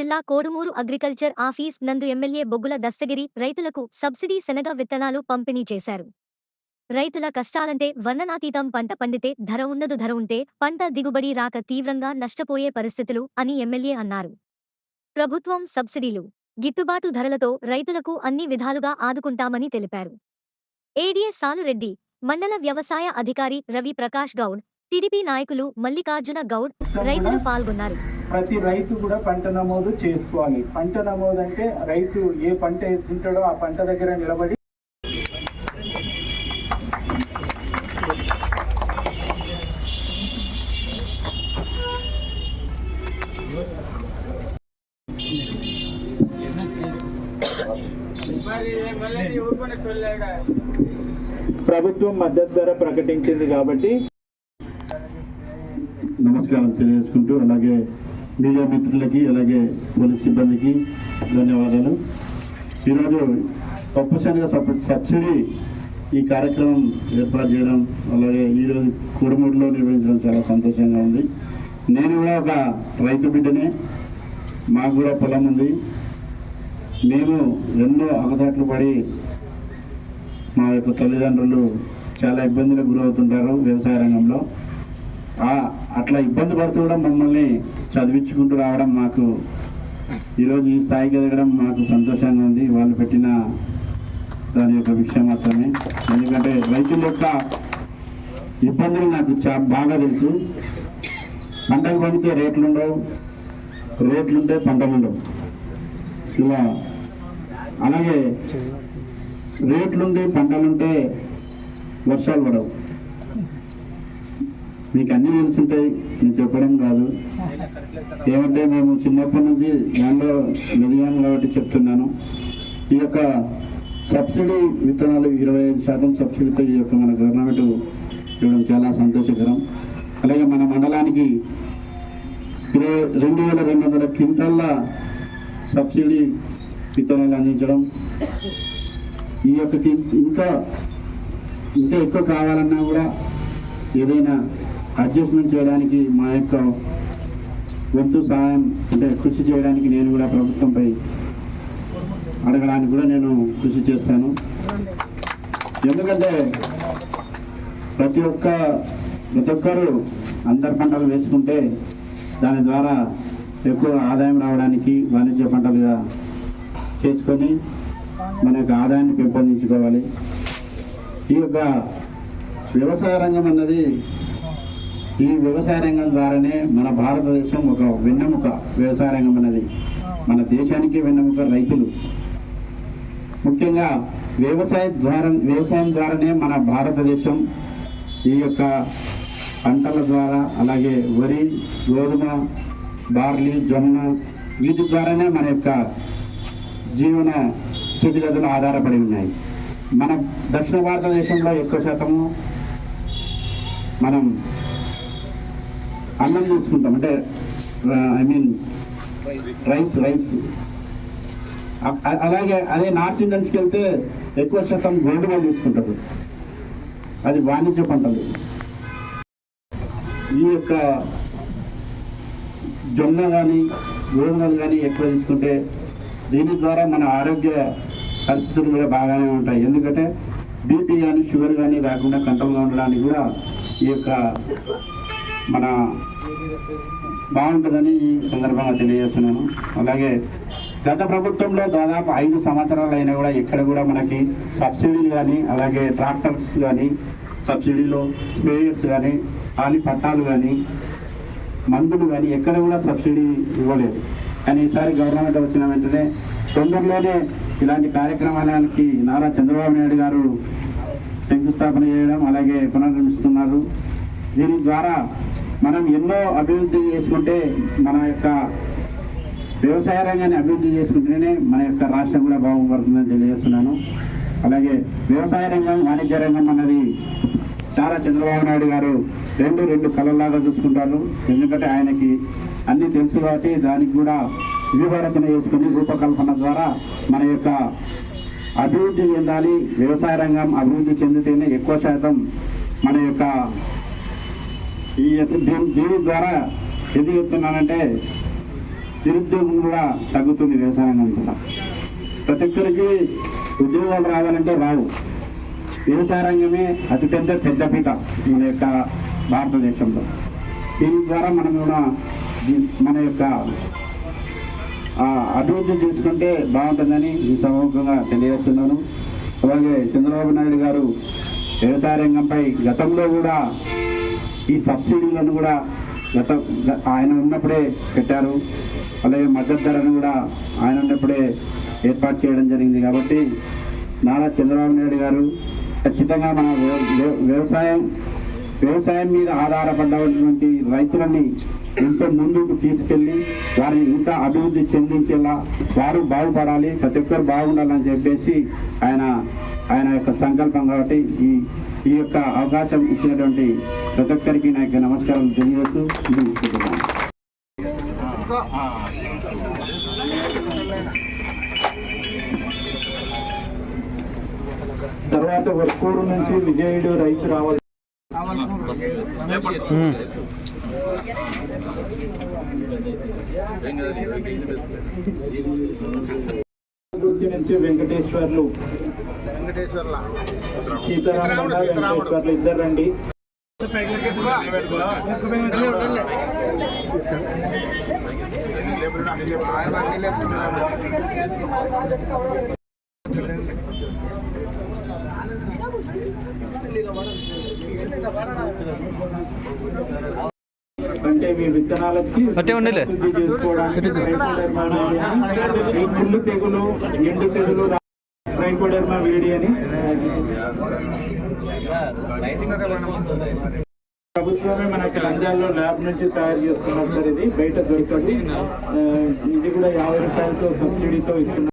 జిల్లా Kodumuru agriculture office నందు MLA Boggula Dastagiri రైతులకు సబ్సిడీ శనగ విత్తనాలు పంపిణీ చేశారు. రైతుల కష్టాలంటే వర్ణనాతీతం పంట పండితే ధర ఉన్నదు ధర ఉంటే పంట దిగుబడి రాక తీవ్రంగా నష్టపోయే పరిస్థితులు అని ఎమ్మెల్యే అన్నారు. ప్రభుత్వం సబ్సిడీలు గిట్టుబాటు ధరలతో రైతులకు అన్ని విధాలుగా ఆదుకుంటామని తెలిపారు. ఏడీఎస్ సానురెడ్డి మండల వ్యవసాయ అధికారి రవి ప్రకాష్ గౌడ్ టీడీపీ నాయకులు మల్లికార్జున గౌడ్ రైతులు పాల్గొన్నారు. ప్రతి రైతు కూడా పంట నమోదు చేసుకోవాలి. పంట నమోదు అంటే రైతు ఏ పంట వేసుకుంటాడో ఆ పంట దగ్గర నిలబడి ప్రభుత్వం మద్దతు ధర ప్రకటించింది కాబట్టి నమస్కారం తెలియజేసుకుంటూ అలాగే మీడియా మిత్రులకి అలాగే పోలీస్ సిబ్బందికి ధన్యవాదాలు. ఈరోజు పప్పు శనగ సబ్- సబ్సిడీ ఈ కార్యక్రమం ఏర్పాటు చేయడం అలాగే ఈరోజు కుడుమూడిలో నిర్వహించడం చాలా సంతోషంగా ఉంది. నేను కూడా ఒక రైతు బిడ్డనే మాకు కూడా పొలం ఉంది. మేము ఎన్నో అగదాట్లు పడి మా యొక్క తల్లిదండ్రులు చాలా ఇబ్బందులకు గురవుతుంటారు వ్యవసాయ రంగంలో. అట్లా ఇబ్బంది పడుతూ కూడా మమ్మల్ని చదివించుకుంటూ రావడం మాకు ఈరోజు ఈ స్థాయికి ఎదగడం మాకు సంతోషంగా ఉంది. వాళ్ళు పెట్టిన దాని యొక్క విషయం మాత్రమే. ఎందుకంటే రైతుల యొక్క ఇబ్బందులు నాకు చా బాగా తెలుసు. పంటలు పండితే రేట్లు ఉండవు. రేట్లుంటే పంటలు ఉండవు. ఇలా అలాగే రేట్లుంటే పంటలుంటే వర్షాలు పడవు. మీకు అన్ని తెలుసుంటాయి. నేను చెప్పడం కాదు. ఏమంటే మేము చిన్నప్పటి నుంచి దానిలో మెదిగాం కాబట్టి చెప్తున్నాను. ఈ యొక్క సబ్సిడీ విత్తనాలు ఇరవై ఐదు శాతం సబ్సిడీతో ఈ యొక్క మన గవర్నమెంట్ ఇవ్వడం చాలా సంతోషకరం. అలాగే మన మండలానికి ఇరవై రెండు వేల రెండు వందల క్వింటాల్ల సబ్సిడీ విత్తనాలు అందించడం. ఈ యొక్క ఇంకా ఇంకా ఎక్కువ కావాలన్నా కూడా ఏదైనా అడ్జస్ట్మెంట్ చేయడానికి మా యొక్క వంతు సహాయం అంటే కృషి చేయడానికి నేను కూడా ప్రభుత్వంపై అడగడానికి కూడా నేను కృషి చేస్తాను. ఎందుకంటే ప్రతి ఒక్క ప్రతి ఒక్కరు అందరి పంటలు వేసుకుంటే దాని ద్వారా ఎక్కువ ఆదాయం రావడానికి వాణిజ్య పంటలుగా చేసుకొని మన యొక్క ఆదాయాన్ని పెంపొందించుకోవాలి. ఈ యొక్క వ్యవసాయ రంగం అన్నది ఈ వ్యవసాయ రంగం ద్వారానే మన భారతదేశం ఒక వెన్నెముక వ్యవసాయ రంగం అనేది. మన దేశానికి వెన్నెముక రైతులు. ముఖ్యంగా వ్యవసాయ ద్వారా వ్యవసాయం ద్వారానే మన భారతదేశం ఈ యొక్క పంటల ద్వారా అలాగే వరి గోధుమ బార్లీ జొన్న వీటి ద్వారానే మన యొక్క జీవన స్థితిగతులు ఆధారపడి ఉన్నాయి. మన దక్షిణ భారతదేశంలో ఎక్కువ శాతము మనం అన్నం తీసుకుంటాం అంటే ఐ మీన్ రైస్ రైస్ అలాగే అదే నార్త్ ఇండియన్స్కి వెళ్తే ఎక్కువ శాతం గోధుమలు తీసుకుంటారు అది వాణిజ్య పంటలు. ఈ యొక్క జొన్న కానీ గోధుమలు కానీ ఎక్కువ తీసుకుంటే దీని ద్వారా మన ఆరోగ్య పరిస్థితులు కూడా బాగానే ఉంటాయి. ఎందుకంటే బీపీ కానీ షుగర్ కానీ రాకుండా కంట్రోల్గా ఉండడానికి కూడా ఈ యొక్క మన బాగుంటుందని ఈ సందర్భంగా తెలియజేస్తున్నాను. అలాగే గత ప్రభుత్వంలో దాదాపు ఐదు సంవత్సరాలు అయినా కూడా ఇక్కడ కూడా మనకి సబ్సిడీలు కానీ అలాగే ట్రాక్టర్స్ కానీ సబ్సిడీలో స్ప్రేయర్స్ కానీ ఖాళీ పట్టాలు కానీ మందులు కానీ ఎక్కడ కూడా సబ్సిడీ ఇవ్వలేదు. కానీ ఈసారి గవర్నమెంట్ వచ్చిన వెంటనే తొందరలోనే ఇలాంటి కార్యక్రమాలకి నారా చంద్రబాబు నాయుడు గారు శంకుస్థాపన చేయడం అలాగే పునర్నిర్మిస్తున్నారు. దీని ద్వారా మనం ఎన్నో అభివృద్ధి చేసుకుంటే మన యొక్క వ్యవసాయ రంగాన్ని అభివృద్ధి చేసుకుంటేనే మన యొక్క రాష్ట్రం కూడా బాగుపడుతుందని తెలియజేస్తున్నాను. అలాగే వ్యవసాయ రంగం వాణిజ్య రంగం అన్నది చాలా చంద్రబాబు నాయుడు గారు రెండు రెండు కళల్లాగా చూసుకుంటారు. ఎందుకంటే ఆయనకి అన్ని తెలుసు కాబట్టి దానికి కూడా వివరచన చేసుకుని రూపకల్పన ద్వారా మన యొక్క అభివృద్ధి చెందాలి వ్యవసాయ రంగం అభివృద్ధి చెందితేనే ఎక్కువ శాతం మన యొక్క ఈ దీని దీని ద్వారా ఎందుకు చెప్తున్నానంటే నిరుద్యోగం కూడా తగ్గుతుంది వ్యవసాయం కూడా. ప్రతి ఒక్కరికి ఉద్యోగాలు రావాలంటే రావు. వ్యవసాయ రంగమే అతిపెద్ద పెద్దపీట మన యొక్క భారతదేశంలో. దీని ద్వారా మనం కూడా మన యొక్క అభివృద్ధి చేసుకుంటే బాగుంటుందని ఈ సమూహంగా తెలియజేస్తున్నాను. అలాగే చంద్రబాబు నాయుడు గారు వ్యవసాయ రంగంపై గతంలో కూడా ఈ సబ్సిడీలను కూడా గత గ- ఆయన ఉన్నప్పుడే పెట్టారు. అలాగే మద్దతు ధరను కూడా ఆయన ఉన్నప్పుడే ఏర్పాటు చేయడం జరిగింది కాబట్టి నారా చంద్రబాబు నాయుడు గారు ఖచ్చితంగా మన వ్య- వ్యవసాయం వ్యవసాయం మీద ఆధారపడ్డటువంటి రైతులని ఎంతో ముందుకు తీసుకెళ్ళి వారిని ఇంకా అభివృద్ధి చెందించేలా వారు బాగుపడాలి ప్రతి ఒక్కరు బాగుండాలని చెప్పేసి ఆయన ఆయన యొక్క సంకల్పం కాబట్టి ఈ ఈ యొక్క అవకాశం ఇచ్చినటువంటి ప్రతి ఒక్కరికి నా యొక్క నమస్కారం తెలియజేస్తూ తర్వాత వర్కూరు నుంచి విజయుడు రైతు రావాలి నుంచి వెంకటేశ్వర్లు. సీతారామన్న వెంకటేశ్వర్లు ఇద్దరు రండి. అంటే మీ విత్తనాలకి. శుద్ధి చేసుకోవడానికి ఈ ముళ్ళు తెగులు ఎండు తెగులు ట్రైకోడెర్మా వేడి అని. ప్రభుత్వమే మనకి నంద్యాలలో ల్యాబ్ నుంచి తయారు చేస్తున్నారు సార్ ఇది బయట దొరకదు. ఆ, ఇది కూడా యాభై రూపాయలతో సబ్సిడీతో ఇస్తున్నారు.